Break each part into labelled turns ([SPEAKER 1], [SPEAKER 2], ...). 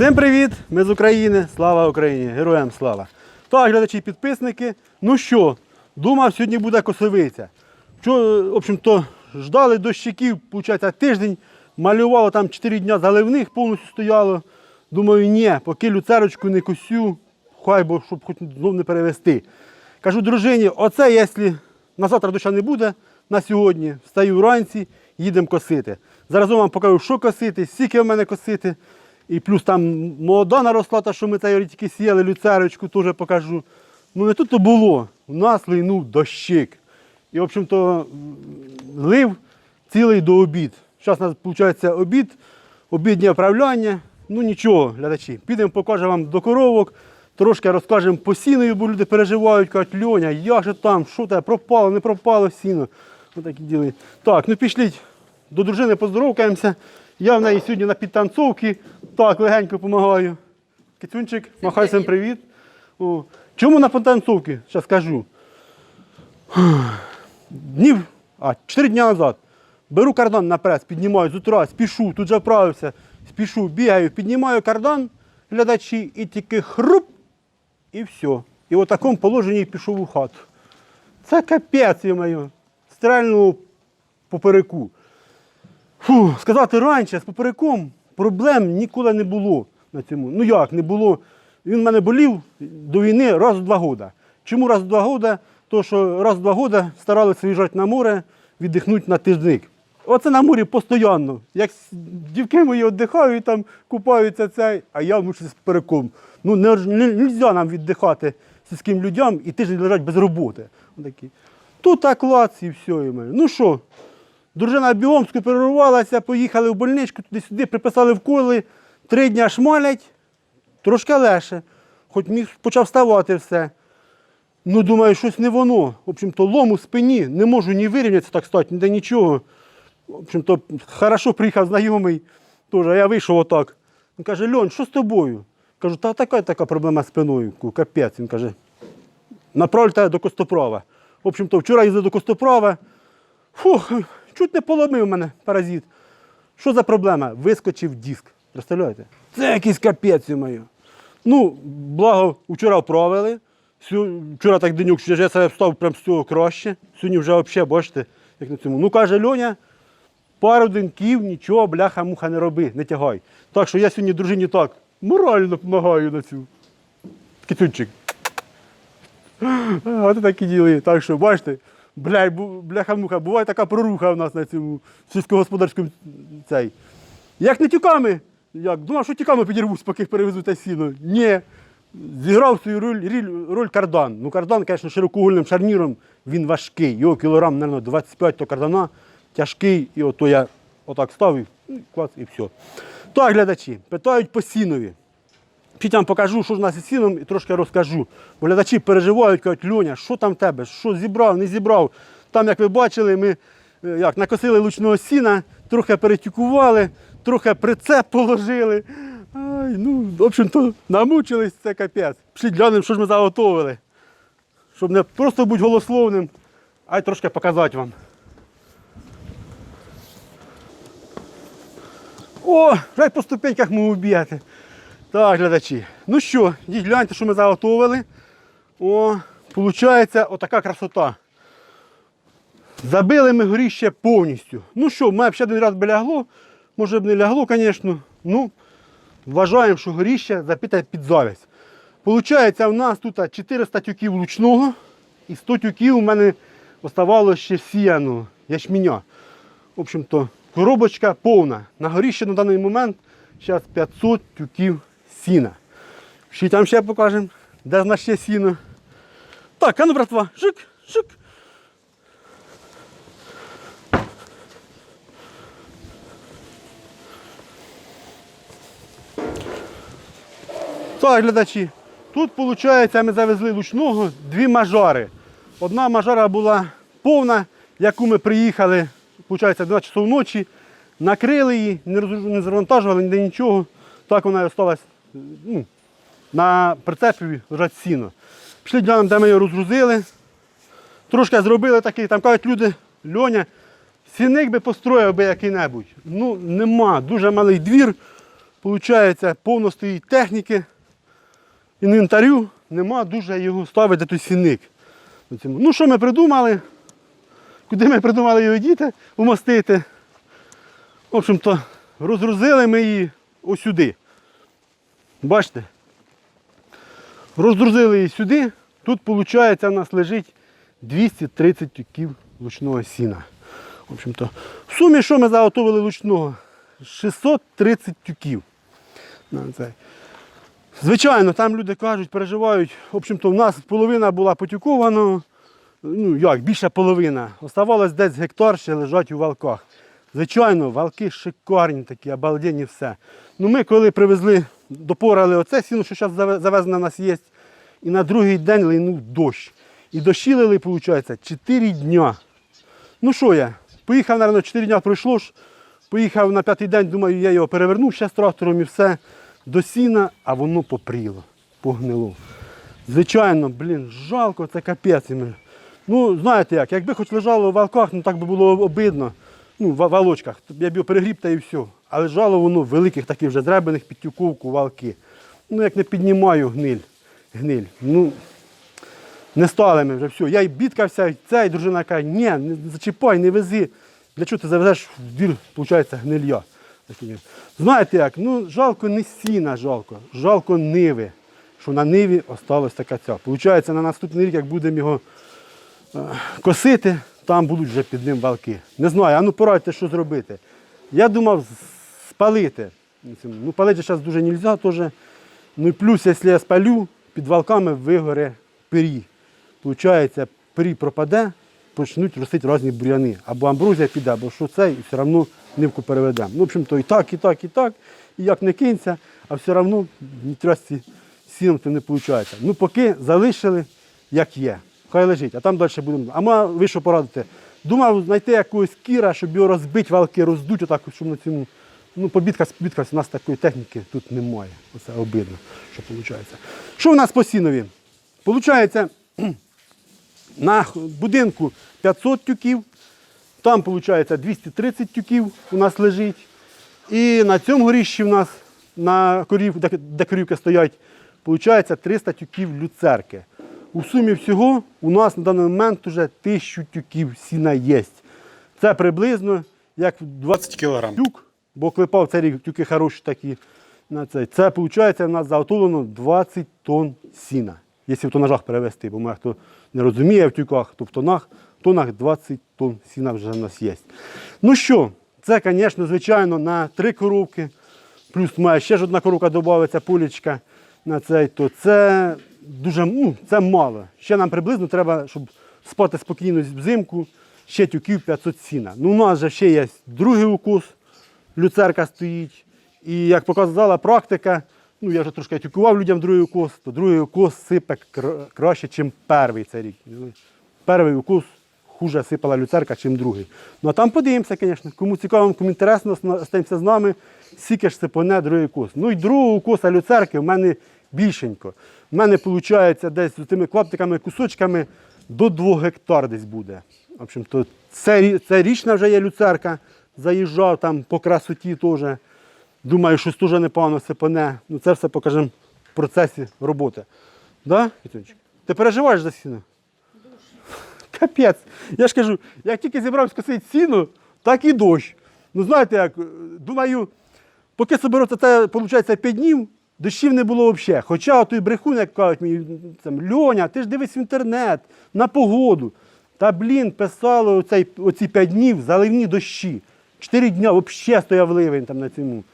[SPEAKER 1] Всім привіт! Ми з України. Слава Україні! Героям слава! Так, глядачі підписники. Ну що, думав, сьогодні буде косовиця. Вчора, в общем-то, ждали дощиків, виходить, тиждень. Малювало там 4 дня заливних, повністю стояло. Думаю, ні, поки люцерочку не косю, хай бо щоб хоч знов не перевести. Кажу дружині, оце якщо на завтра доща не буде, на сьогодні встаю вранці, їдемо косити. Зараз вам покажу, що косити, скільки в мене косити. І плюс там молода наросла, та що ми тільки сіяли, люцерочку теж покажу. Ну не тут то було. У нас линув дощик. І, в общем-то, лив цілий до обід. Зараз у нас виходить обід, обіднє управляння. Ну нічого, глядачі. Підемо покажемо вам до коровок, трошки розкажемо по сіною, бо люди переживають, кажуть, Льоня, як же там, що тебе, пропало, не пропало сіно. Отакі діли. Так, ну пішліть до дружини, поздоровкаємося. Я в неї сьогодні на підтанцовці. Так, легенько допомагаю. Кицюнчик, махай всім привіт. О. Чому на підтанцовці? Зараз скажу. Днів, а, 4 дні назад. Беру кардан на прес, піднімаю з утра, спішу, тут же вправився, спішу, бігаю, піднімаю кардан, глядачі, і тільки хруп, і все. І в такому положенні пішов у хату. Це капець, моє. Стрельнув попереку. Фу, сказати раніше з попереком проблем ніколи не було на цьому. Ну як не було? Він в мене болів до війни раз в два роки. Чому раз в два роки? То що раз в два роки старалися виїжджати на море, віддихнути на тижник. Оце на морі постійно. Як дівки мої віддихають, там купаються цей, а я мушу з переком. Ну не можна нам віддихати сільським людям і тиждень лежать без роботи. Тут так клац і все. І мене. Ну що, Дружина бігом скооперувалася, поїхали в больничку, туди-сюди, приписали вколи, три дня шмалять, трошки легше. Хоч міг почав вставати все. Ну, думаю, щось не воно. В общем-то, лом у спині, не можу ні вирівнятися так стати, ніде нічого. В общем-то, хорошо приїхав знайомий, теж, а я вийшов отак. Він каже, Льон, що з тобою? Кажу, та така така проблема з спиною. Капець. Він каже, направте до Костоправа. В общем-то, вчора їздив до Костоправа. Фух, чуть не поломив мене паразит. Що за проблема? Вискочив диск. Представляєте? Це якийсь капець моє. Ну, благо, вчора вправили. Вчора так денюк, я себе встав прям з цього краще. Сьогодні вже взагалі, бачите, як на цьому. Ну, каже Льоня, пару деньків, нічого, бляха, муха не роби, не тягай. Так що я сьогодні дружині так морально допомагаю на цю. Китюнчик. А, От такі діли. Так що, бачите, бля, бу- бляха-муха, буває така проруха в нас на цьому сільськогосподарському цей. Як не тюками, як думав, що тюками підірвусь, поки перевезу те сіно. Ні. Зіграв свою роль, роль, роль кардан. Ну, кардан, звісно, широкоугольним шарніром, він важкий. Його кілограм, мабуть, 25 то кардана, тяжкий, і ото я отак ставив, і клац, і все. Так, глядачі, питають по сінові. Піть вам покажу, що ж нас із сіном, і трошки розкажу. Бо глядачі переживають, кажуть, Льоня, що там тебе? Що зібрав, не зібрав. Там, як ви бачили, ми е, як, накосили лучного сіна, трохи перетюкували, трохи прицеп положили. Ай, ну, в общем-то, намучились, це капець. Пішли глянемо, що ж ми заготовили. Щоб не просто бути голословним, а й трошки показати вам. О, вже по ступеньках можу бігати. Так, глядачі. Ну що, йдіть гляньте, що ми заготовили. О, виходить отака красота. Забили ми горіще повністю. Ну що, в мене б ще один раз би лягло. Може б не лягло, звісно. Ну, вважаємо, що горіще запите під завязь. Получається, у нас тут 400 тюків лучного і 100 тюків у мене оставалося ще сіяного ячменя. В общем-то, коробочка повна. На горіще на даний момент зараз 500 тюків сіна. Ще там ще покажемо, де в нас ще сіно. Так, а ну, братва, шик, шик. Так, глядачі, тут, виходить, ми завезли лучного дві мажари. Одна мажара була повна, яку ми приїхали, виходить, 2 часов ночі, накрили її, не завантажували ніде нічого. Так вона і осталась ну, на прицепі лежать сіно. Пішли глянемо, де ми її розгрузили. Трошки зробили такий, там кажуть люди, Льоня, сіник би построїв би який-небудь. Ну, нема, дуже малий двір. Получається, повно стоїть техніки, інвентарю, нема дуже його ставити той сінник. Ну, що ми придумали? Куди ми придумали його діти умостити? В общем-то, розгрузили ми її ось сюди. Бачите? Роздрузили її сюди. Тут, виходить, у нас лежить 230 тюків лучного сіна. В общем-то, в сумі, що ми заготовили лучного? 630 тюків. Звичайно, там люди кажуть, переживають. В общем-то, в нас половина була потюкована, ну як, більше половина. Оставалось десь гектар ще лежать у валках. Звичайно, валки шикарні такі, обалденні все. Ну ми коли привезли, допорали оце сіно, що зараз завезено у нас є, і на другий день линув дощ. І дощі лили, виходить, 4 дня. Ну що я? Поїхав, мабуть, 4 дня пройшло ж. Поїхав на п'ятий день, думаю, я його перевернув ще з трактором і все до сіна, а воно попріло, погнило. Звичайно, блін, жалко, це капець. Ну, знаєте як, якби хоч лежало в валках, ну так би було обидно. Ну, в валочках. Я б перегріб та і все. А лежало воно в великих таких вже дребених під тюковку, валки. Ну, як не піднімаю гниль. гниль. Ну, не стали ми вже все. Я й бідкався, і ця, і дружина каже, ні, не зачіпай, не вези. Для чого ти завезеш в двір, виходить, гнилья. Знаєте як, ну жалко не сіна, жалко, жалко ниви, що на ниві осталась така ця. Получається, на наступний рік, як будемо його е, косити, там будуть вже під ним валки. Не знаю, а ну порадьте, що зробити. Я думав спалити. Ну, палити зараз дуже не можна теж. Ну і плюс, якщо я спалю, під валками вигоре пирі. Получається, пирі пропаде, почнуть ростити різні бур'яни. Або амброзія піде, або що це, і все одно нивку переведемо. Ну, в общем-то, і так, і так, і так. І як не кинься, а все одно ні трясці сіном то не виходить. Ну, поки залишили, як є. Хай лежить, а там далі будемо. А ма, ви що порадите? Думав знайти якогось кіра, щоб його розбити, валки роздуть, отак, щоб на цьому. Ну, побідкась, побідкась, у нас такої техніки тут немає. Оце обидно, що виходить. Що у нас по сінові? Получається, на будинку 500 тюків, там виходить 230 тюків у нас лежить. І на цьому горіщі у нас на корів, де корівки стоять, виходить 300 тюків люцерки. У сумі всього у нас на даний момент вже 1000 тюків сіна є. Це приблизно як 20
[SPEAKER 2] кілограм.
[SPEAKER 1] тюк, бо клепав цей рік тюки хороші такі. На цей. Це виходить у нас заготовлено 20 тонн сіна. Якщо в тонажах перевести, бо може хто не розуміє в тюках, то в тонах, в тонах 20 тонн сіна вже в нас є. Ну що, це, звісно, звичайно, на три коровки, плюс має ще ж одна коровка додається, полічка на цей, то це дуже ну, це мало. Ще нам приблизно треба, щоб спати спокійно взимку, ще тюків 500 сіна. Ну, у нас же ще є другий укус, люцерка стоїть. І як показала практика, ну я вже трошки тюкував людям другий укус, то другий укус сипе краще, ніж перший цей рік. Перший укус хуже сипала люцерка, ніж другий. Ну а там подивимося, звісно. Кому цікаво, кому інтересно, остаємося з нами, ж сипоне другий укус. Ну і другого укуса люцерки в мене більшенько. У мене виходить десь з тими клаптиками, кусочками до 2 гектар десь буде. В общем, то це, це річна вже є люцерка. Заїжджав там по красоті теж. Думаю, щось дуже непогано сипане. Ну це все покажемо в процесі роботи. Да? Ти переживаєш за сіно? Капець. Я ж кажу, як тільки зібрався скосити сіно, так і дощ. Ну знаєте як, думаю, поки соберуться це, виходить, 5 днів, дощів не було взагалі. Хоча той брехун, як кажуть мені, там, Льоня, ти ж дивись в інтернет, на погоду. Та блін, писало оцей, оці 5 днів заливні дощі. 4 дня взагалі стояв ливень там на цьому.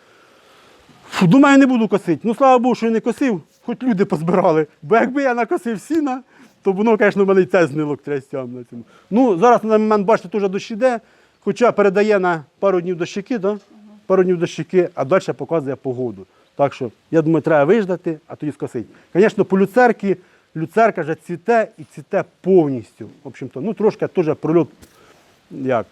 [SPEAKER 1] Фу, думаю, не буду косити. Ну, слава Богу, що я не косив, хоч люди позбирали. Бо якби я накосив сіна, то воно, звісно, в мене і це знило трястям на цьому. Ну, зараз на момент, бачите, теж дощ іде, хоча передає на пару днів дощики, да? пару днів дощики, а далі показує погоду. Так що, я думаю, треба виждати, а тоді скосити. Звісно, по люцерки, люцерка вже цвіте і цвіте повністю. В общем-то, ну, трошки теж прольот як,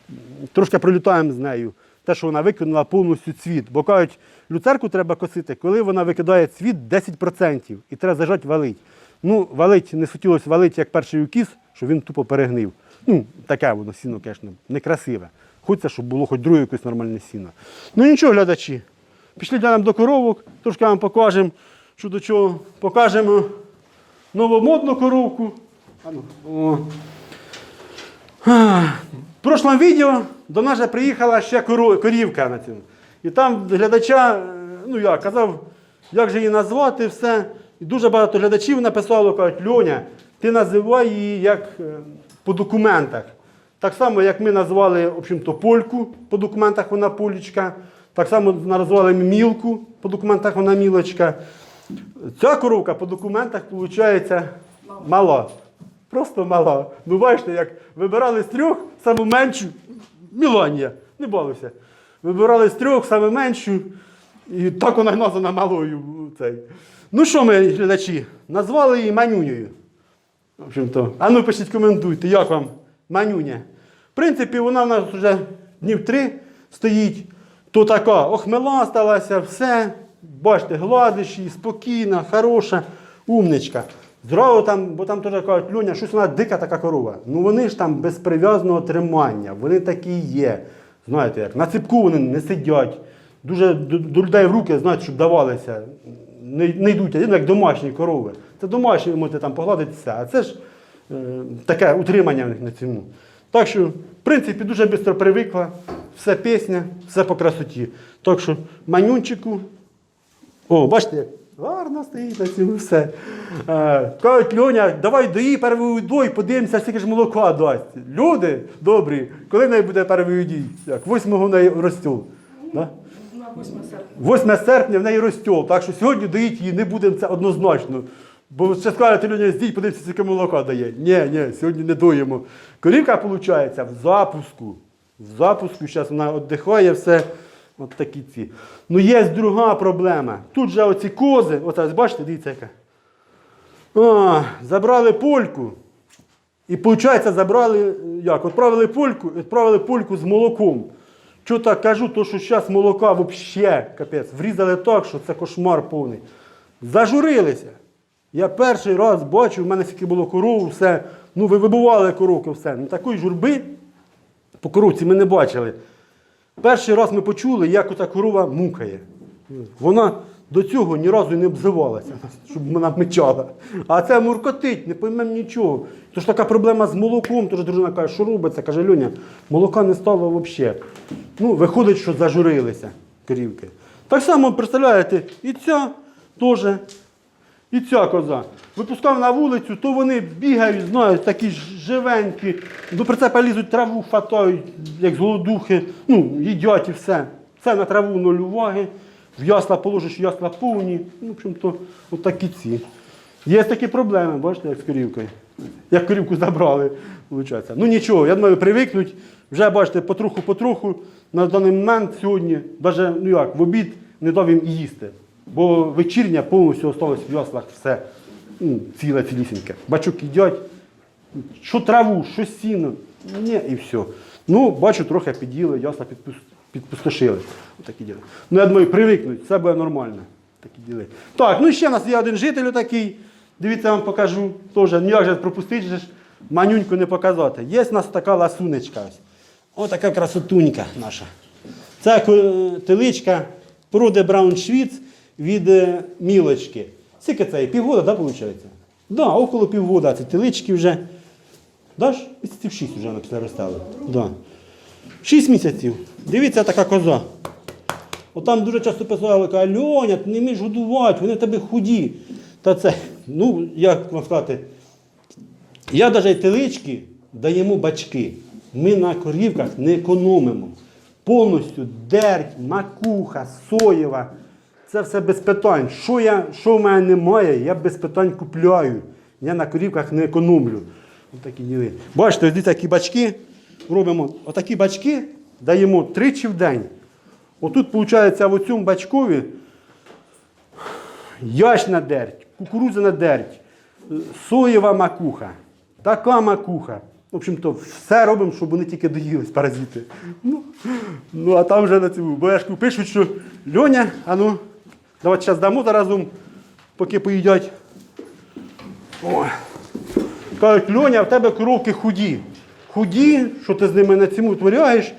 [SPEAKER 1] трошки пролітаємо з нею. Те, що вона викинула повністю цвіт. Бо кажуть, люцерку треба косити, коли вона викидає цвіт 10% і треба зажати валить. Ну, валить, не хотілося валить, як перший укіс, що він тупо перегнив. Ну, таке воно сіно, звісно, некрасиве. Хочеться, щоб було хоч друге якесь нормальне сіно. Ну нічого, глядачі. Пішли глянемо до коровок, трошки вам покажемо, що до чого. Покажемо новомодну коровку. Ну. В прошлому відео до нас же приїхала ще корівка. І там глядача, е, ну я казав, як же її назвати, все. І дуже багато глядачів написало, кажуть, Льоня, ти називай її як е, по документах. Так само, як ми назвали в общем-то, польку, по документах вона полічка. Так само назвали мілку, по документах вона мілочка. Ця коровка по документах виходить мала. Просто мала. Ну бачите, як вибирали з трьох саму меншу Міланія. Не балуйся. Вибирали з трьох саме меншу, і так вона названа малою. Цей. Ну що ми, глядачі, назвали її манюнею. В общем-то. А ну пишіть, коментуйте, як вам манюня. В принципі, вона в нас вже днів три стоїть. То така охмела сталася, все. Бачите, гладиш її, спокійна, хороша, умничка. Здорово там, бо там теж кажуть, Льоня, щось вона дика така корова. Ну вони ж там без прив'язаного тримання, вони такі є. Знаєте, як на ципку вони не сидять. Дуже до, до людей в руки, знаєте, щоб давалися. Не, не йдуть, як домашні корови. Це домашні, ви можете там погладити. А це ж е, таке утримання в них на цьому. Так що, в принципі, дуже швидко привикла. Все пісня, все по красоті. Так що манюнчику. О, бачите, гарно стоїть на цьому все. Е, кажуть, Льоня, давай дої первий дой, подивимося, скільки ж молока дасть. Люди добрі, коли в неї буде первий дій? Як? 8 в неї розтіл. Да?
[SPEAKER 2] 8 серпня.
[SPEAKER 1] 8 серпня в неї розтіл, так що сьогодні доїть її не будемо це однозначно. Бо ще скажете, Льоня, здій, подивіться, скільки молока дає. Ні, ні, сьогодні не доїмо. Корівка, виходить, в запуску. В запуску, зараз вона віддихає все. От такі ці. Ну є друга проблема. Тут же оці кози, оце, бачите, дивіться яка. А, забрали польку. І виходить, забрали, як, відправили польку, відправили польку з молоком. Що так кажу, то що зараз молока взагалі, капець, врізали так, що це кошмар повний. Зажурилися. Я перший раз бачу, в мене скільки було коров, все. Ну, ви вибивали коровки, все. Ну, такої журби по коровці ми не бачили. Перший раз ми почули, як оця корова мукає. Вона до цього ні разу не обзивалася, щоб вона мечала. А це муркотить, не поймемо нічого. Тож така проблема з молоком, тож дружина каже, що робиться? Каже, Льоня, молока не стало взагалі. Ну, виходить, що зажурилися корівки. Так само, представляєте, і ця теж, і ця коза. Випускав на вулицю, то вони бігають, знають, такі живенькі, до прицепа лізуть траву, фатають, як золодухи, ну, їдять і все. Це на траву нуль уваги, в ясла положиш, ясла повні. Ну, в общем-то, от такі ці. Є такі проблеми, бачите, як з корівкою. Як корівку забрали, виходить. Ну нічого, я думаю, привикнуть. Вже бачите, потроху-потроху. На даний момент сьогодні, навіть ну як, в обід не дав їм їсти. Бо вечірня повністю осталось в яслах все. Ну, ціле цілісіньке. Бачок їдять, що траву, що сіно. Ні, і все. Ну, бачу, трохи під'їли, ясла підпустошили. Отакі діли. Ну, я думаю, привикнуть, все буде нормально. Такі діли. Так, ну ще в нас є один житель такий. Дивіться, я вам покажу. Теж ніяк же пропустити, манюньку не показати. Є в нас така ласунечка. Ось. Отака красотунька наша. Це ко- теличка породи Брауншвіц від е, мілочки. Скільки це? Півгода, так, виходить? Так, да, около півгода. Це телички вже. Даш? Місяців 6 вже вона ростали. Да. 6 місяців. Дивіться, така коза. Отам дуже часто писали, кажуть, Льоня, ти не вмієш годувати, вони тебе худі. Та це, ну, як вам сказати, я навіть телички даємо бачки. Ми на корівках не економимо. Повністю дерть, макуха, соєва. Це все без питань. Що, я, що в мене немає, я без питань купляю. Я на корівках не економлю. Отакі діли. Бачите, ось такі бачки робимо. Отакі бачки даємо тричі в день. Отут, виходить, в цьому бачкові ячна дерть, кукурудзяна дерть, е, соєва макуха, така макуха. В общем-то, все робимо, щоб вони тільки доїлись, паразити. Ну, ну а там вже на цьому бешку пишуть, що Льоня, а ну, давайте зараз дамо заразом, поки поїдять. Кажуть, Льоня, в тебе коровки худі. Худі, що ти з ними на цьому творяєш.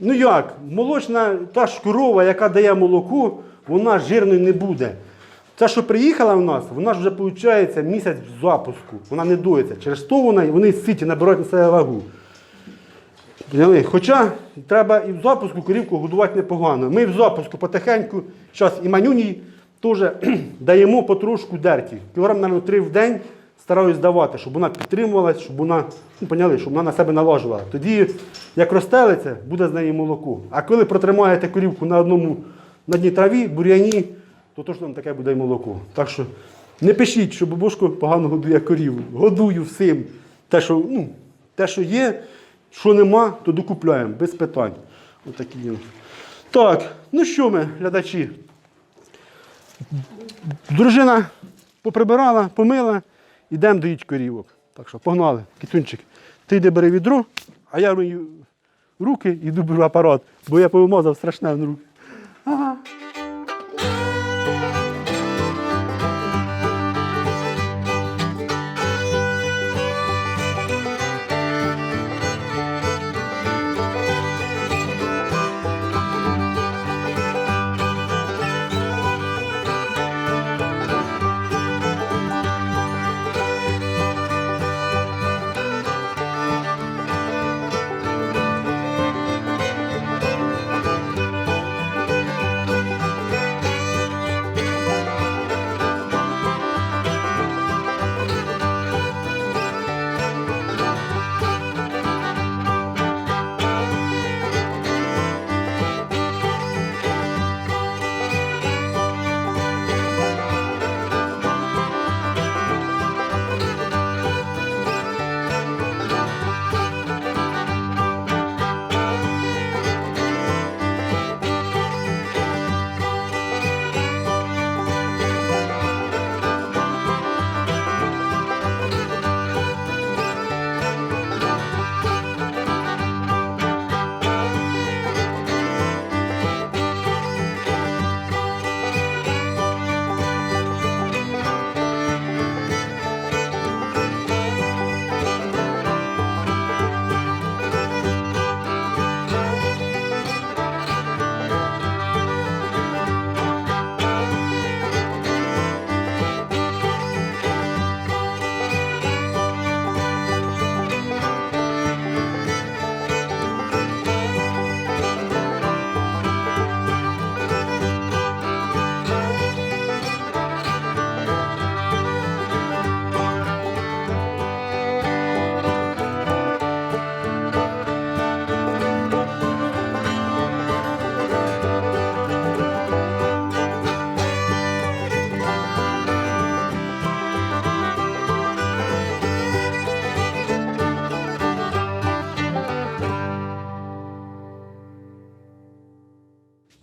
[SPEAKER 1] Ну як, молочна та ж корова, яка дає молоко, вона жирною не буде. Та, що приїхала в нас, вона ж вже виходить місяць в запуску. Вона не доїться. Через то вона, вони ситі набирають на себе вагу. Поняли? Хоча треба і в запуску корівку годувати непогано. Ми в запуску потихеньку, зараз і манюні теж даємо потрошку дерті. Кілограм, мабуть, три в день стараюсь давати, щоб вона підтримувалась, щоб вона, ну, поняли, щоб вона на себе налажувала. Тоді, як розстелиться, буде з неї молоко. А коли протримаєте корівку на одному на одній траві, бур'яні, то точно там таке буде і молоко. Так що не пишіть, що бабушко погано годує коріву. Годую всім. Те, що, ну, те, що є, що нема, то докупляємо, без питань. Отакі. є. Так, ну що ми, глядачі? Дружина поприбирала, помила, йдемо доїть корівок. Так що погнали, китунчик. Ти йди бери відро, а я мию руки йду беру апарат, бо я повимазав страшне в руки. Ага.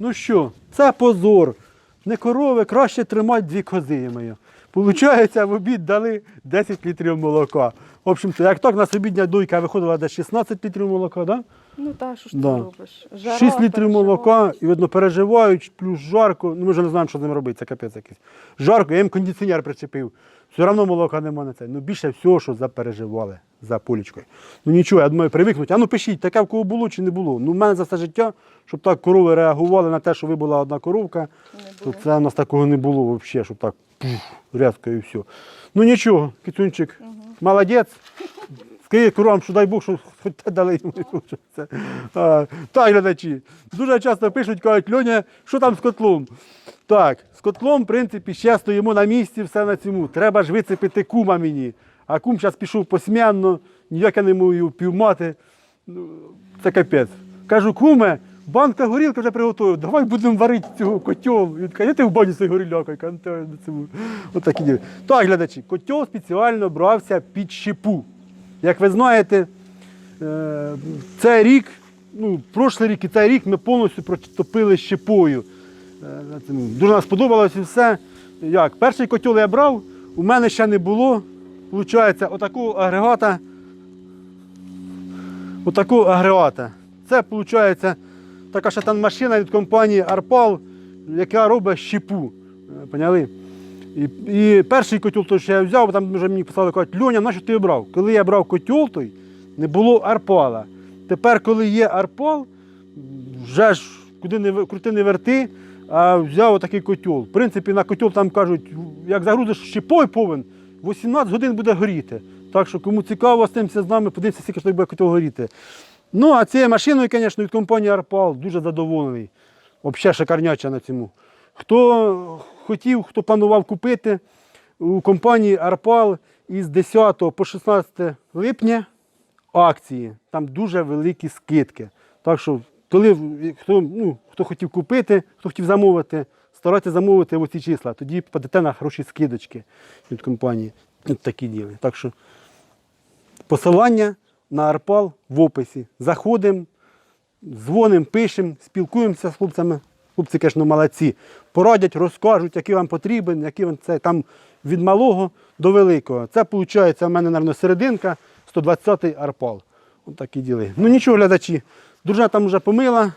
[SPEAKER 1] Ну що, це позор. Не корови, краще тримати дві кози мої. Получається, в обід дали 10 літрів молока. В общем-то, як так, на обідня дойка виходила десь 16 літрів молока, да?
[SPEAKER 2] Ну так, що ж
[SPEAKER 1] Да.
[SPEAKER 2] ти робиш? Жара,
[SPEAKER 1] 6 літрів молока, і видно, переживають, плюс жарко. Ну, ми вже не знаємо, що з ним робити, це капець якийсь. Жарко, я їм кондиціонер причепив. Все одно молока нема на це. Ну більше всього, що запереживали за полічкою. Ну нічого, я думаю, привикнуть. А ну пишіть, таке в кого було чи не було. Ну, в мене за все життя, щоб так корови реагували на те, що ви була одна коровка, то це в нас такого не було взагалі, щоб так різко і все. Ну нічого, кицюнчик, молодець. Скажи коровам, що дай Бог, що хоч те дали йому. А, Так, глядачі. Дуже часто пишуть, кажуть, Льоня, що там з котлом? Так, з котлом, в принципі, ще стоїмо на місці, все на цьому. Треба ж вицепити кума мені. А кум зараз пішов посмянно, ніяк я не можу півмати. Ну, це капець. Кажу, куме, банка горілки вже приготував, давай будемо варити цього котел. Він каже, «Я ти в бані цей горілякою. Кажу, «Та, на цьому». От такі діли. Так, глядачі, котел спеціально брався під щепу. Як ви знаєте, е, цей рік, ну, прошлий рік і цей рік ми повністю протопили щепою. Е. Дуже нам сподобалось і все. Як? Перший котел я брав, у мене ще не було. Получається, отакого агрегата. Отакого агрегата. Це виходить така ще там машина від компанії Арпал, яка робить щепу. Е, Поняли? І, і перший котел, той, що я взяв, бо там вже мені писали, кажуть, Льоня, на що ти брав? Коли я брав котел той, не було арпала. Тепер, коли є арпал, вже ж куди не крути не верти, а взяв отакий котел. В принципі, на котел там кажуть, як загрузиш щепой повен, 18 годин буде горіти. Так що, кому цікаво, з тим з нами, подивіться, скільки буде котел горіти. Ну, а цією машиною, звісно, від компанії Арпал дуже задоволений. Взагалі шикарняча на цьому. Хто хотів, хто планував купити у компанії Арпал із 10 по 16 липня акції. Там дуже великі скидки. Так що, коли хто, ну, хто хотів купити, хто хотів замовити, старайтеся замовити в ці числа. Тоді попадете на хороші скидочки від компанії. Такі діли. Так що посилання на Арпал в описі. Заходимо, дзвонимо, пишемо, спілкуємося з хлопцями. Хлопці, звісно, молодці. Порадять, розкажуть, який вам потрібен, який вам це там від малого до великого. Це виходить, у мене, мабуть, серединка, 120-й арпал. Ось такі діли. Ну нічого, глядачі. Дружина там вже помила,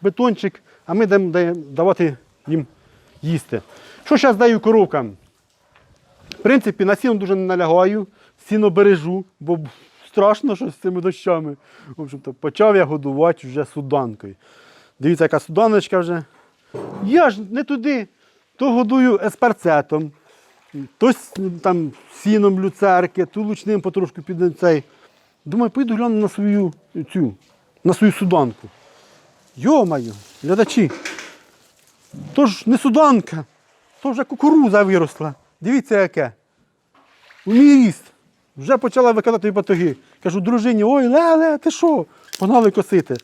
[SPEAKER 1] бетончик, а ми будемо давати їм їсти. Що зараз даю коровкам? В принципі, на сіно дуже не налягаю, сіно бережу, бо страшно щось з цими дощами. В общем-то, почав я годувати вже суданкою. Дивіться, яка суданочка вже. Я ж не туди, то годую еспарцетом, то там сіном люцерки, то лучним потрошку під цей. Думаю, поїду гляну на свою цю, на свою суданку. Йо-моє, глядачі. То ж не суданка, то вже кукуруза виросла. Дивіться, яке. У мій ріст. Вже почала викидати батоги. Кажу, дружині, ой, леле, ти що? Погнали косити.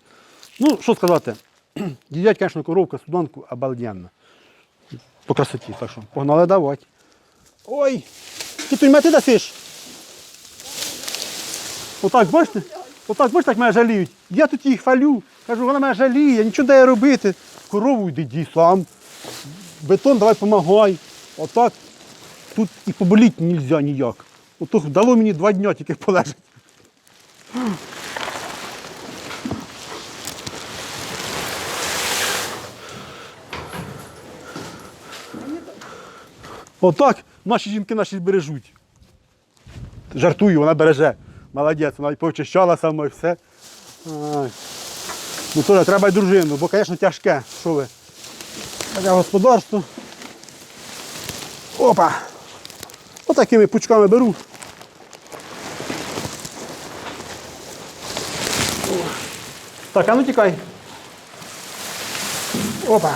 [SPEAKER 1] Ну, що сказати, їдять, звісно, коровка, суданку обалденно. По красоті, так що погнали давати. Ой, ти тут мети дасиш? Отак, бачите? Отак, бачите, як мене жаліють. Я тут їх хвалю. Кажу, вона мене жаліє, нічого дає робити. Корову йди, йди сам. Бетон давай помагай. Отак. Тут і поболіти не можна ніяк. Ото дало мені два дні тільки полежати. Отак наші жінки наші бережуть. Жартую, вона береже. Молодець, вона і повчищала сама і все. Ну теж треба й дружину, бо, звісно, тяжке. Що ви? Таке господарство. Опа! Отакими пучками беру. Так, а ну тікай. Опа.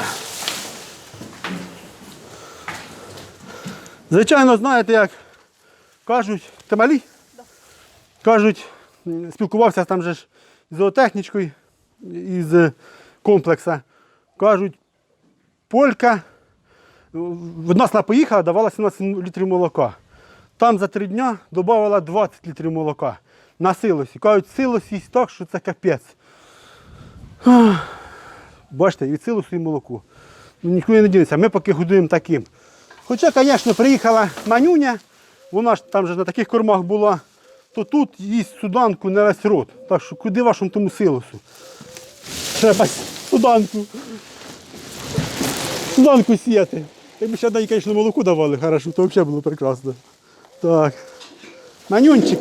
[SPEAKER 1] Звичайно, знаєте, як кажуть, ти малі? Кажуть, спілкувався там же ж з зоотехнічкою із комплексу. Кажуть, полька в нас вона поїхала, давала 17 літрів молока. Там за три дня додавала 20 літрів молока на силосі. Кажуть, силос їсть так, що це капець. Бачите, від силосу і молоко. Ну, нікуди не дінеться, ми поки годуємо таким. Хоча, звісно, приїхала манюня, вона ж там же на таких кормах була, то тут їсть суданку не весь рот. Так що куди вашому тому силосу? Треба суданку. Суданку сіяти. Якби ще дай, звісно, молоко давали, хорошо, то взагалі було прекрасно. Так. Манюнчик.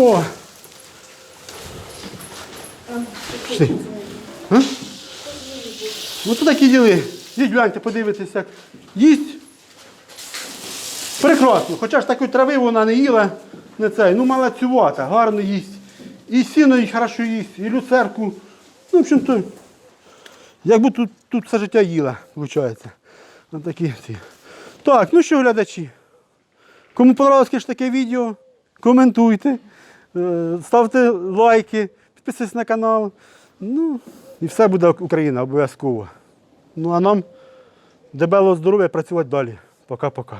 [SPEAKER 1] О! Пішли. А? Ну то такі діли. Їдь гляньте, подивитися, як їсть. Прекрасно. Хоча ж такої трави вона не їла, не цей. Ну малацювата, гарно їсть. І сіно їй хорошо їсть, і люцерку. Ну, в общем-то, якби тут, тут все життя їла, виходить. Ось такі ці. Так, ну що, глядачі. Кому конечно, таке відео, коментуйте, ставте лайки, підписуйтесь на канал. Ну, і все буде Україна обов'язково. Ну а нам дебелого здоров'я працювати далі. Пока-пока.